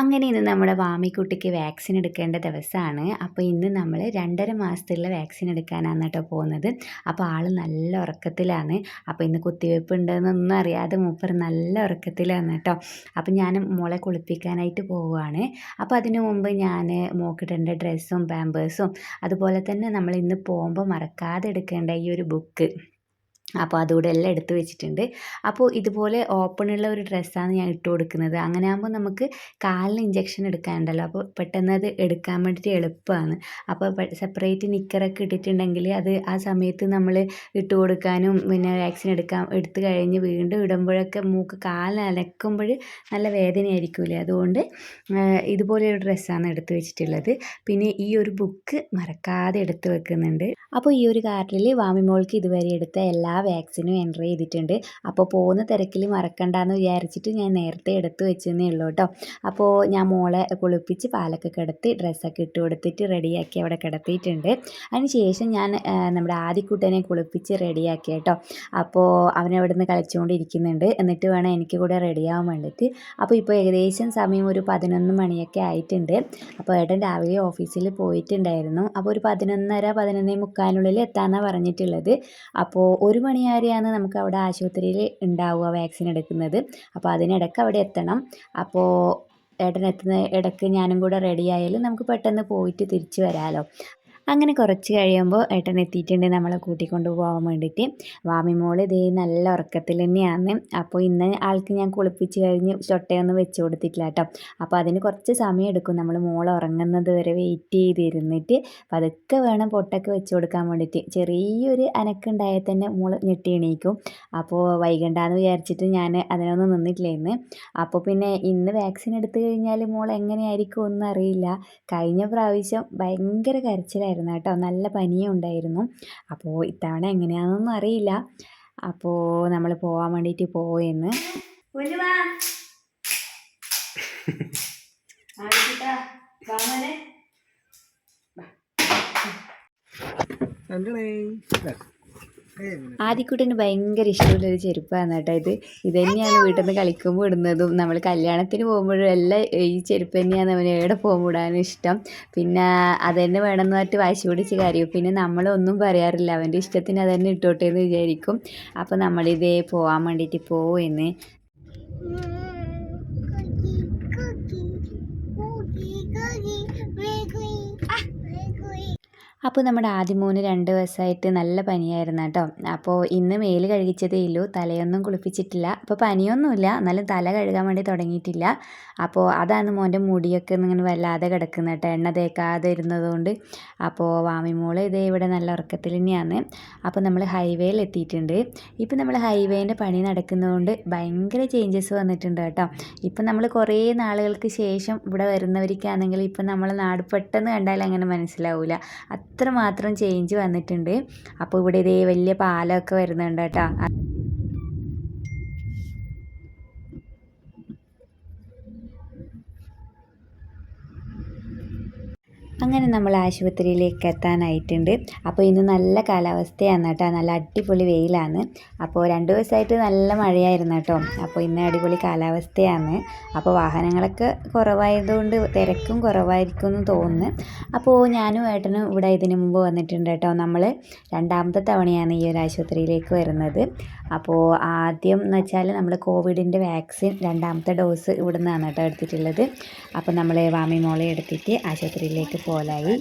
അങ്ങനെ ഇന്ന് നമ്മുടെ വാമിക്കുട്ടിക്ക് വാക്സിൻ എടുക്കേണ്ട ദിവസമാണ്. അപ്പോൾ ഇന്ന് നമ്മൾ രണ്ടര മാസത്തിലുള്ള വാക്സിൻ എടുക്കാനാണ് കേട്ടോ പോകുന്നത്. അപ്പോൾ ആൾ നല്ല ഉറക്കത്തിലാണ്. അപ്പോൾ ഇന്ന് കുത്തിവെപ്പ് ഉണ്ടെന്നൊന്നും അറിയാതെ മൂപ്പർ നല്ല ഉറക്കത്തിലാണ് കേട്ടോ. അപ്പോൾ ഞാൻ മോളെ കുളിപ്പിക്കാനായിട്ട് പോവുകയാണ്. അപ്പോൾ അതിനു മുമ്പ് ഞാൻ മോക്കിടേണ്ട ഡ്രസ്സും പാമ്പേഴ്സും അതുപോലെ തന്നെ നമ്മൾ ഇന്ന് പോകുമ്പോൾ മറക്കാതെ എടുക്കേണ്ട ഈ ഒരു ബുക്ക്. അപ്പോൾ അതുകൂടെ എല്ലാം എടുത്ത് വെച്ചിട്ടുണ്ട്. അപ്പോൾ ഇതുപോലെ ഓപ്പണുള്ള ഒരു ഡ്രസ്സാണ് ഞാൻ ഇട്ട് കൊടുക്കുന്നത്. അങ്ങനെ ആകുമ്പോൾ നമുക്ക് കാലിന് ഇഞ്ചക്ഷൻ എടുക്കാനുണ്ടല്ലോ. അപ്പോൾ പെട്ടെന്ന് അത് എടുക്കാൻ വേണ്ടിയിട്ട് എളുപ്പമാണ്. അപ്പോൾ സെപ്പറേറ്റ് നിക്കറൊക്കെ ഇട്ടിട്ടുണ്ടെങ്കിൽ അത് ആ സമയത്ത് നമ്മൾ ഇട്ട് കൊടുക്കാനും പിന്നെ വാക്സിൻ എടുക്കാൻ എടുത്തു കഴിഞ്ഞ് വീണ്ടും ഇടുമ്പോഴൊക്കെ മൂക്ക് കാലിന് അലക്കുമ്പോൾ നല്ല വേദനയായിരിക്കില്ലേ? അതുകൊണ്ട് ഇതുപോലെ ഒരു ഡ്രസ്സാണ് എടുത്തു വെച്ചിട്ടുള്ളത്. പിന്നെ ഈ ഒരു ബുക്ക് മറക്കാതെ എടുത്തു വെക്കുന്നുണ്ട്. അപ്പോൾ ഈ ഒരു കാർട്ടിൽ വാമിമോൾക്ക് ഇതുവരെ എടുത്ത എല്ലാ വാക്സിനും എന്റർ ചെയ്തിട്ടുണ്ട്. അപ്പോൾ പോകുന്ന തിരക്കിൽ മറക്കണ്ടെന്ന് വിചാരിച്ചിട്ട് ഞാൻ നേരത്തെ എടുത്ത് വെച്ചെന്നേ ഉള്ളൂ കേട്ടോ. അപ്പോൾ ഞാൻ മോളെ കുളിപ്പിച്ച് പാലൊക്കെ കിടത്തി ഡ്രസ്സൊക്കെ ഇട്ട് കൊടുത്തിട്ട് റെഡിയാക്കി അവിടെ കിടത്തിയിട്ടുണ്ട്. അതിന് ശേഷം ഞാൻ നമ്മുടെ ആദ്യക്കുട്ടനെ കുളിപ്പിച്ച് റെഡിയാക്കി കേട്ടോ. അപ്പോൾ അവനവിടെ നിന്ന് കളിച്ചുകൊണ്ടിരിക്കുന്നുണ്ട് എന്നിട്ട് വേണം എനിക്ക് കൂടെ റെഡിയാവാൻ വേണ്ടിയിട്ട്. അപ്പോൾ ഇപ്പോൾ ഏകദേശം സമയം ഒരു പതിനൊന്ന് മണിയൊക്കെ ആയിട്ടുണ്ട്. അപ്പോൾ ഏട്ടൻ രാവിലെ ഓഫീസിൽ പോയിട്ടുണ്ടായിരുന്നു. അപ്പോൾ ഒരു പതിനൊന്നര പതിനൊന്നേ മുക്കാലിനുള്ളിൽ എത്താമെന്നാണ് പറഞ്ഞിട്ടുള്ളത്. അപ്പോൾ ഒരു മണി വരെയാണ് നമുക്ക് അവിടെ ആശുപത്രിയിൽ ഉണ്ടാവുക വാക്സിൻ എടുക്കുന്നത്. അപ്പോൾ അതിനിടയ്ക്ക് അവിടെ എത്തണം. അപ്പോൾ ഏട്ടൻ എത്തുന്ന ഇടയ്ക്ക് ഞാനും കൂടെ റെഡി ആയാലും നമുക്ക് പെട്ടെന്ന് പോയിട്ട് തിരിച്ചു വരാമല്ലോ അങ്ങനെ കുറച്ച് കഴിയുമ്പോൾ ഏട്ടൻ എത്തിയിട്ടുണ്ട് നമ്മളെ കൂട്ടിക്കൊണ്ട് പോകാൻ വേണ്ടിയിട്ട്. വാമിമോൾ ഇതേ നല്ല ഉറക്കത്തിൽ തന്നെയാണ്. അപ്പോൾ ഇന്ന് ആൾക്ക് ഞാൻ കുളിപ്പിച്ച് കഴിഞ്ഞ് ചൊട്ടയൊന്നും വെച്ച് കൊടുത്തിട്ടില്ല കേട്ടോ. അപ്പോൾ അതിന് കുറച്ച് സമയം എടുക്കും. നമ്മൾ മോൾ ഉറങ്ങുന്നത് വരെ വെയിറ്റ് ചെയ്തിരുന്നിട്ട് പതുക്കെ വേണം പൊട്ടൊക്കെ വെച്ച് കൊടുക്കാൻ വേണ്ടിയിട്ട്. ചെറിയൊരു അനക്കുണ്ടായാൽ തന്നെ മോൾ ഞെട്ടി എണീക്കും. അപ്പോൾ വൈകണ്ടെന്ന് വിചാരിച്ചിട്ട് ഞാൻ അതിനൊന്നും നിന്നിട്ടില്ല ഇന്ന് അപ്പോൾ പിന്നെ ഇന്ന് വാക്സിൻ എടുത്തു കഴിഞ്ഞാൽ മോൾ എങ്ങനെയായിരിക്കും ഒന്നും അറിയില്ല. കഴിഞ്ഞ പ്രാവശ്യം ഭയങ്കര കരച്ചിലായിരുന്നു. കേട്ടോ. നല്ല പനിയും ഉണ്ടായിരുന്നു. അപ്പോൾ ഇത്തവണ എങ്ങനെയാണെന്നൊന്നും അറിയില്ല. അപ്പോൾ നമ്മൾ പോകാൻ വേണ്ടിയിട്ട് പോയെന്ന്. ആദ്യക്കുട്ടന് ഭയങ്കര ഇഷ്ടമുള്ളൊരു ചെരുപ്പാണ് കേട്ടോ ഇത്. ഇത് തന്നെയാണ് വീട്ടിൽ നിന്ന് കളിക്കുമ്പോൾ ഇടുന്നതും. നമ്മൾ കല്യാണത്തിന് പോകുമ്പോഴും എല്ലാം ഈ ചെരുപ്പ് തന്നെയാണ് അവന് എവിടെ പോകുമ്പോൾ ഇഷ്ടം. പിന്നെ അത് തന്നെ വേണമെന്ന് പറഞ്ഞിട്ട് വാശി പിടിച്ച് കരയും. പിന്നെ നമ്മളൊന്നും പറയാറില്ല. അവന്റെ ഇഷ്ടത്തിന് അത് തന്നെ ഇട്ടോട്ടെ എന്ന് വിചാരിക്കും. അപ്പോൾ നമ്മളിതേ പോകാൻ വേണ്ടിയിട്ട് പോവുമെന്ന് അപ്പോൾ നമ്മുടെ ആദ്യമോന് രണ്ട് ദിവസമായിട്ട് നല്ല പനിയായിരുന്നു കേട്ടോ. അപ്പോൾ ഇന്ന് മേൽ കഴുകിച്ചതേ ഉള്ളൂ തലയൊന്നും കുളിപ്പിച്ചിട്ടില്ല. അപ്പോൾ പനിയൊന്നുമില്ല. എന്നാലും തല കഴുകാൻ വേണ്ടി തുടങ്ങിയിട്ടില്ല. അപ്പോൾ അതാണ് മോന്റെ മുടിയൊക്കെ ഇങ്ങനെ വല്ലാതെ കിടക്കുന്നത് കേട്ടോ. എണ്ണ തേക്കാതെ ഇരുന്നതുകൊണ്ട്. അപ്പോൾ വാമിമോൾ ഇതേ ഇവിടെ നല്ല ഉറക്കത്തിൽ തന്നെയാണ്. അപ്പോൾ നമ്മൾ ഹൈവേയിൽ എത്തിയിട്ടുണ്ട്. ഇപ്പോൾ നമ്മൾ ഹൈവേന്റെ പണി നടക്കുന്നതുകൊണ്ട് ഭയങ്കര ചേഞ്ചസ് വന്നിട്ടുണ്ട് കേട്ടോ. ഇപ്പം നമ്മൾ കുറേ നാളുകൾക്ക് ശേഷം ഇവിടെ വരുന്നവർക്കാണെങ്കിൽ ഇപ്പം നമ്മൾ നാട് പെട്ടെന്ന് കണ്ടാൽ അങ്ങനെ മനസ്സിലാവില്ല അത്രമാത്രം ചേഞ്ച് വന്നിട്ടുണ്ട്. അപ്പോൾ ഇവിടെ ഇതേ വലിയ പാലമൊക്കെ വരുന്നുണ്ട് കേട്ടോ. അങ്ങനെ നമ്മൾ ആശുപത്രിയിലേക്ക് എത്താനായിട്ടുണ്ട്. അപ്പോൾ ഇന്ന് നല്ല കാലാവസ്ഥയാണ് കേട്ടോ. നല്ല അടിപൊളി വെയിലാണ്. അപ്പോൾ രണ്ട് ദിവസമായിട്ട് നല്ല മഴയായിരുന്നു കേട്ടോ. അപ്പോൾ ഇന്ന് അടിപൊളി കാലാവസ്ഥയാണ്. അപ്പോൾ വാഹനങ്ങളൊക്കെ കുറവായതുകൊണ്ട് തിരക്കും കുറവായിരിക്കും എന്ന് തോന്നുന്നു. അപ്പോൾ ഞാനും ഏട്ടനും ഇവിടെ ഇതിനു മുമ്പ് വന്നിട്ടുണ്ട് കേട്ടോ. നമ്മൾ രണ്ടാമത്തെ തവണയാണ് ഈ ഒരു ആശുപത്രിയിലേക്ക് വരുന്നത്. അപ്പോൾ ആദ്യം എന്ന് വെച്ചാൽ നമ്മൾ കോവിഡിന്റെ വാക്സിൻ രണ്ടാമത്തെ ഡോസ് ഇവിടെ നിന്നാണ് കേട്ടോ എടുത്തിട്ടുള്ളത്. അപ്പോൾ നമ്മൾ വാമി മോളെ എടുത്തിട്ട് ആശുപത്രിയിലേക്ക് പോലായി.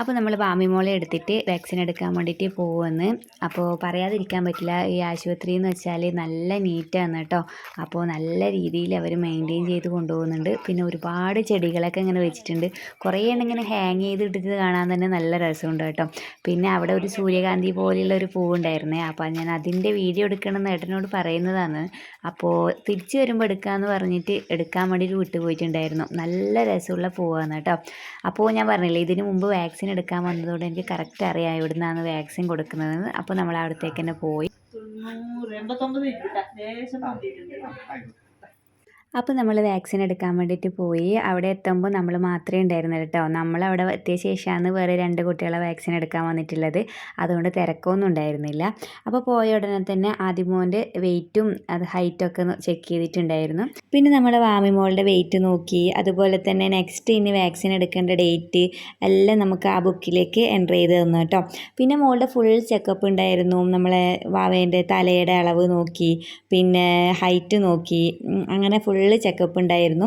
അപ്പോൾ നമ്മൾ പാമിമോളെ എടുത്തിട്ട് വാക്സിൻ എടുക്കാൻ വേണ്ടിയിട്ട് പോകുമെന്ന് അപ്പോൾ പറയാതിരിക്കാൻ പറ്റില്ല ഈ ആശുപത്രി എന്ന് വെച്ചാൽ നല്ല നീറ്റാണ് കേട്ടോ. അപ്പോൾ നല്ല രീതിയിൽ അവർ മെയിന്റെയിൻ ചെയ്ത് കൊണ്ടുപോകുന്നുണ്ട്. പിന്നെ ഒരുപാട് ചെടികളൊക്കെ ഇങ്ങനെ വെച്ചിട്ടുണ്ട്. കുറേ എണ്ണം ഇങ്ങനെ ഹാങ് ചെയ്തിട്ടിട്ട് കാണാൻ തന്നെ നല്ല രസമുണ്ട് കേട്ടോ. പിന്നെ അവിടെ ഒരു സൂര്യകാന്തി പോലെയുള്ള ഒരു പൂവുണ്ടായിരുന്നേ. അപ്പോൾ ഞാൻ അതിന്റെ വീഡിയോ എടുക്കണമെന്ന് ഏട്ടനോട് പറയുന്നതാണ്. അപ്പോൾ തിരിച്ചു വരുമ്പോൾ എടുക്കാമെന്ന് പറഞ്ഞിട്ട് എടുക്കാൻ വേണ്ടിയിട്ട് വിട്ടുപോയിട്ടുണ്ടായിരുന്നു. നല്ല രസമുള്ള പൂവാണ് കേട്ടോ. അപ്പോൾ ഞാൻ പറഞ്ഞില്ലേ ഇതിന് മുമ്പ് വാക്സിൻ എടുക്കാൻ വന്നതുകൊണ്ട് എനിക്ക് കറക്റ്റ് അറിയാം എവിടെ നിന്നാണ് വാക്സിൻ കൊടുക്കുന്നതെന്ന് അപ്പോൾ നമ്മൾ അവിടത്തേക്ക് തന്നെ പോയി. അപ്പോൾ നമ്മൾ വാക്സിൻ എടുക്കാൻ വേണ്ടിയിട്ട് പോയി. അവിടെ എത്തുമ്പോൾ നമ്മൾ മാത്രമേ ഉണ്ടായിരുന്നുള്ളൂ കേട്ടോ നമ്മളവിടെ എത്തിയ ശേഷമാണ് വേറെ രണ്ട് കുട്ടികളെ വാക്സിൻ എടുക്കാൻ വന്നിട്ടുള്ളത്. അതുകൊണ്ട് തിരക്കൊന്നും ഉണ്ടായിരുന്നില്ല. അപ്പോൾ പോയ ഉടനെ തന്നെ ആദിമോന്റെ വെയിറ്റും അത് ഹൈറ്റൊക്കെ ചെക്ക് ചെയ്തിട്ടുണ്ടായിരുന്നു. പിന്നെ നമ്മുടെ വാമിമോളുടെ വെയിറ്റ് നോക്കി. അതുപോലെ തന്നെ നെക്സ്റ്റ് ഇനി വാക്സിൻ എടുക്കേണ്ട ഡേറ്റ് എല്ലാം നമുക്ക് ആ ബുക്കിലേക്ക് എന്റർ ചെയ്ത് തന്നു കേട്ടോ പിന്നെ മോളുടെ ഫുൾ ചെക്കപ്പ് ഉണ്ടായിരുന്നു. നമ്മളെ വാവേന്റെ തലയുടെ അളവ് നോക്കി. പിന്നെ ഹൈറ്റ് നോക്കി. അങ്ങനെ അങ്ങനെ ഫുള്ള് ചെക്കപ്പ് ഉണ്ടായിരുന്നു.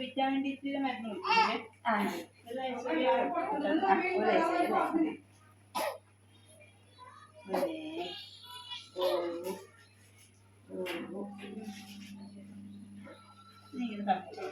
വിറ്റാമിൻ ഡി മരുന്ന് കുടിക്കില്ലേ?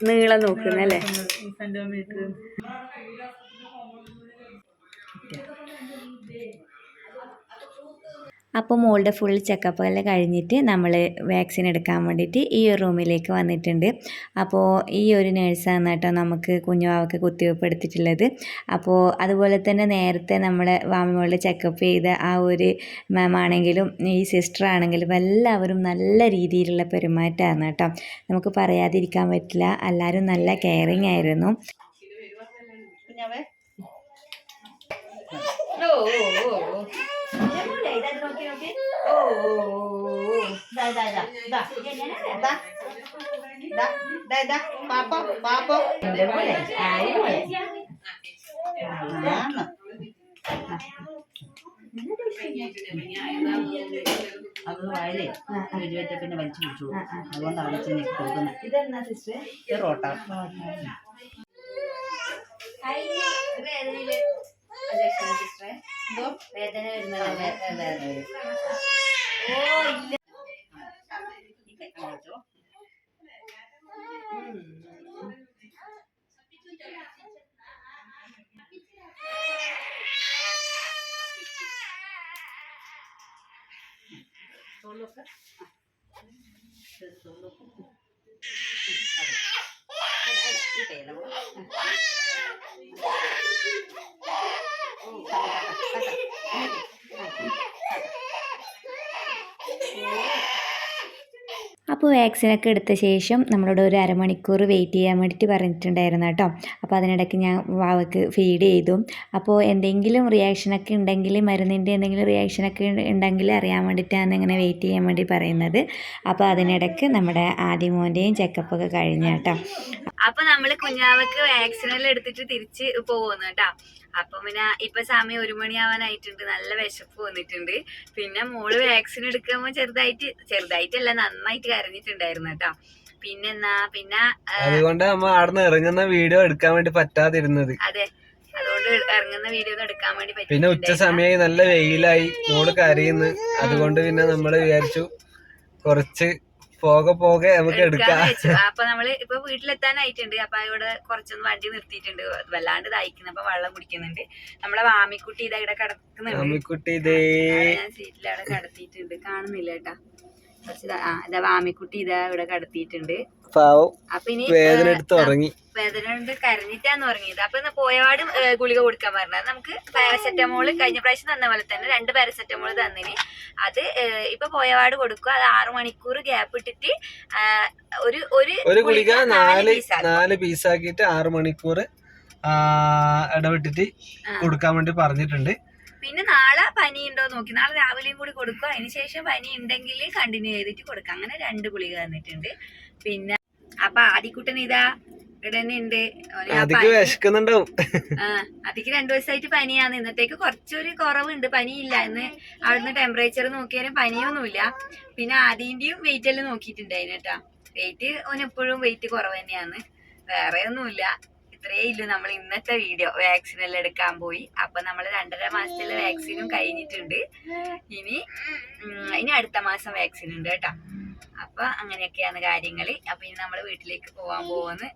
നീളം നോക്കുന്നല്ലേ? സെന്റോമീറ്റർ അപ്പോൾ മോളുടെ ഫുൾ ചെക്കപ്പ് എല്ലാം കഴിഞ്ഞിട്ട് നമ്മൾ വാക്സിൻ എടുക്കാൻ വേണ്ടിയിട്ട് ഈ ഒരു റൂമിലേക്ക് വന്നിട്ടുണ്ട്. അപ്പോൾ ഈ ഒരു നേഴ്സാണ് കേട്ടോ നമുക്ക് കുഞ്ഞുവാവക്ക് കുത്തിവെപ്പ് എടുത്തിട്ടുള്ളത് അപ്പോൾ അതുപോലെ തന്നെ നേരത്തെ നമ്മുടെ വാമിമോളുടെ ചെക്കപ്പ് ചെയ്ത ആ ഒരു മാം ആണെങ്കിലും ഈ സിസ്റ്റർ ആണെങ്കിലും എല്ലാവരും നല്ല രീതിയിലുള്ള പെരുമാറ്റമാണ് കേട്ടോ. നമുക്ക് പറയാതിരിക്കാൻ പറ്റില്ല. എല്ലാവരും നല്ല കെയറിങ് ആയിരുന്നു. ഓ ഓ ഓ. പാപ്പം പാപ്പം അത് വായിലേ വെടിവെറ്റ പിന്നെ വലിച്ചു കുടിച്ചു അതുകൊണ്ടാണ് അച്ഛൻ എനിക്ക് കൊടുക്കുന്നത് ഇതെന്നാ സിസ്റ്റർ റോട്ട വേദന വരുന്നതല്ലേ ഓ solo acá. solo. അപ്പോൾ വാക്സിനൊക്കെ എടുത്ത ശേഷം നമ്മളോട് ഒരു അരമണിക്കൂർ വെയിറ്റ് ചെയ്യാൻ വേണ്ടിയിട്ട് പറഞ്ഞിട്ടുണ്ടായിരുന്നു കേട്ടോ. അപ്പോൾ അതിനിടയ്ക്ക് ഞാൻ വാവക്ക് ഫീഡ് ചെയ്തു. അപ്പോൾ എന്തെങ്കിലും റിയാക്ഷനൊക്കെ ഉണ്ടെങ്കിൽ മരുന്നിന്റെ എന്തെങ്കിലും റിയാക്ഷനൊക്കെ ഉണ്ടെങ്കിൽ അറിയാൻ വേണ്ടിയിട്ടാണ് ഇങ്ങനെ വെയിറ്റ് ചെയ്യാൻ വേണ്ടി പറയുന്നത്. അപ്പോൾ അതിനിടയ്ക്ക് നമ്മുടെ ആദ്യമോന്റെയും ചെക്കപ്പൊക്കെ കഴിഞ്ഞു കേട്ടോ. അപ്പോൾ നമ്മൾ കുഞ്ഞാവക്ക് വാക്സിനെല്ലാം എടുത്തിട്ട് തിരിച്ച് പോകുന്നു കേട്ടോ. അപ്പം പിന്നെ ഇപ്പൊ സമയം ഒരു മണിയാവാനായിട്ടുണ്ട്. നല്ല വിശപ്പ് വന്നിട്ടുണ്ട്. പിന്നെ മോൾ വാക്സിൻ എടുക്കുമ്പോ ചെറുതായിട്ട് ചെറുതായിട്ടല്ല നന്നായിട്ട് കരഞ്ഞിട്ടുണ്ടായിരുന്നു കേട്ടോ. പിന്നെന്നാ പിന്നെ അതുകൊണ്ട് നമ്മ ആടുന്ന് ഇറങ്ങുന്ന വീഡിയോ എടുക്കാൻ വേണ്ടി പറ്റാതിരുന്നത്. അതെ. അതുകൊണ്ട് ഇറങ്ങുന്ന വീഡിയോ എടുക്കാൻ വേണ്ടി പിന്നെ ഉച്ച സമയം സമയമായി നല്ല വെയിലായി മോൾ കരയുന്നു. അതുകൊണ്ട് പിന്നെ നമ്മൾ വിചാരിച്ചു കുറച്ച് പോകെ പോകെ നമുക്ക് എടുക്കാം. അപ്പൊ നമ്മൾ ഇപ്പൊ വീട്ടിലെത്താനായിട്ടുണ്ട്. അപ്പൊ ഇവിടെ കുറച്ചൊന്ന് വണ്ടി നിർത്തിയിട്ടുണ്ട്. വല്ലാണ്ട് ദാഹിക്കുന്നു. അപ്പൊ വെള്ളം കുടിക്കുന്നുണ്ട്. നമ്മളെ വാമിക്കുട്ടി ഇതാ ഇവിടെ കിടക്കുന്നുണ്ട്. വാമിക്കുട്ടി ഇതേ. അവിടെ കടത്തിയിട്ടുണ്ട്. കാണുന്നില്ല കേട്ടാ. വാമിക്കുട്ടി ഇതാ ഇവിടെ കടത്തിയിട്ടുണ്ട്. അപ്പൊ ഇനി വേദന എടുത്ത് ഉറങ്ങി. വേദന കൊണ്ട് കരഞ്ഞിട്ടാന്ന് ഉറങ്ങിയത്. അപ്പൊ ഇന്ന് പോയവാട് ഗുളിക കൊടുക്കാൻ പറഞ്ഞത്. നമുക്ക് പാരസെറ്റമോൾ കഴിഞ്ഞ പ്രാവശ്യം തന്ന പോലെ തന്നെ രണ്ട് പാരസെറ്റമോൾ തന്നിന്. അത് ഇപ്പൊ പോയപാട് കൊടുക്കുക അത് ആറു മണിക്കൂർ ഗ്യാപ്പ് ഇട്ടിട്ട് ഒരു ഒരു ഗുളിക നാല്. നാല് പീസാക്കിയിട്ട് ആറ് മണിക്കൂർ ഇടവിട്ടിട്ട് കൊടുക്കാൻ വേണ്ടി പറഞ്ഞിട്ടുണ്ട്. പിന്നെ നാളെ പനി ഉണ്ടോ നോക്കി. നാളെ രാവിലെയും കൂടി കൊടുക്കുക അതിനുശേഷം പനി ഉണ്ടെങ്കിൽ കണ്ടിന്യൂ ചെയ്തിട്ട് കൊടുക്കാം. അങ്ങനെ രണ്ട് ഗുളിക തന്നിട്ടുണ്ട്. പിന്നെ അപ്പൊ ആദ്യക്കുട്ടൻ ഇതാ വിശക്കുന്നുണ്ടാവും. ആ അതിക്ക് രണ്ടു ദിവസമായിട്ട് പനിയാണ്. ഇന്നത്തേക്ക് കുറച്ചൊരു കുറവുണ്ട്. പനിയില്ല. ഇന്ന് അവിടുന്ന് ടെമ്പറേച്ചർ നോക്കിയാലും പനിയൊന്നുമില്ല. പിന്നെ ആദ്യന്റെയും വെയിറ്റ് എല്ലാം നോക്കിയിട്ടുണ്ടായിരുന്നു കേട്ടാ. വെയിറ്റ് ഓൻ എപ്പോഴും വെയിറ്റ് കുറവ് തന്നെയാണ്. വേറെ ഒന്നുമില്ല. ഇത്രയേ ഇല്ലു. നമ്മൾ ഇന്നത്തെ വീഡിയോ വാക്സിൻ എല്ലാം എടുക്കാൻ പോയി. അപ്പൊ നമ്മൾ രണ്ടര മാസത്തിലെ വാക്സിനും കഴിഞ്ഞിട്ടുണ്ട്. ഇനി ഇനി അടുത്ത മാസം വാക്സിൻ ഉണ്ട് കേട്ടോ. അപ്പൊ അങ്ങനെയൊക്കെയാണ് കാര്യങ്ങൾ. അപ്പൊ ഇനി നമ്മൾ വീട്ടിലേക്ക് പോവാൻ പോവാന്ന്.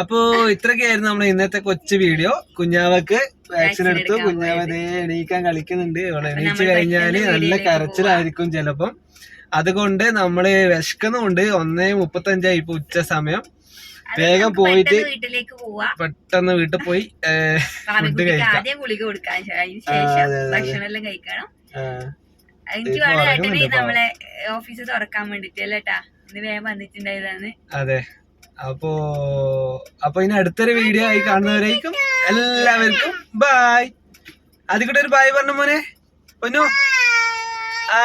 അപ്പോ ഇത്രയൊക്കെയായിരുന്നു നമ്മുടെ ഇന്നത്തെ കൊച്ചു വീഡിയോ കുഞ്ഞാവക്ക് വാക്സിൻ എടുത്തു. എടുക്കാൻ എണീക്കാൻ കളിക്കുന്നുണ്ട്. ഇവിടെ എണീച്ചു കഴിഞ്ഞാൽ നല്ല കരച്ചിലായിരിക്കും ചിലപ്പം. അതുകൊണ്ട് നമ്മൾ വിശക്കുന്നുണ്ട് ഒന്നേ മുപ്പത്തഞ്ചായി ഇപ്പൊ ഉച്ച സമയം. വേഗം പോയിട്ട് വീട്ടിലേക്ക് പോവാ. പെട്ടെന്ന് വീട്ടിൽ പോയി ഫുഡ് കഴിക്കാം. ആദ്യം ഗുളിക കൊടുക്കാൻ ശേഷം. ഭക്ഷണം എല്ലാം കഴിക്കണം. എനിക്ക് പാവം. നമ്മളെ ഓഫീസ് തുറക്കാൻ വേണ്ടിട്ട് അല്ലേട്ടാ ഇന്ന് വേഗം വന്നിട്ടുണ്ടായതാണ്. അതെ. അപ്പോ അപ്പൊ ഇനി അടുത്തൊരു വീഡിയോ ആയി കാണുന്നവരായിരിക്കും എല്ലാവർക്കും ബായ്. അതിക്കൂടെ ഒരു ബായ് പറഞ്ഞ മോനെ. പൊന്നു. ആ.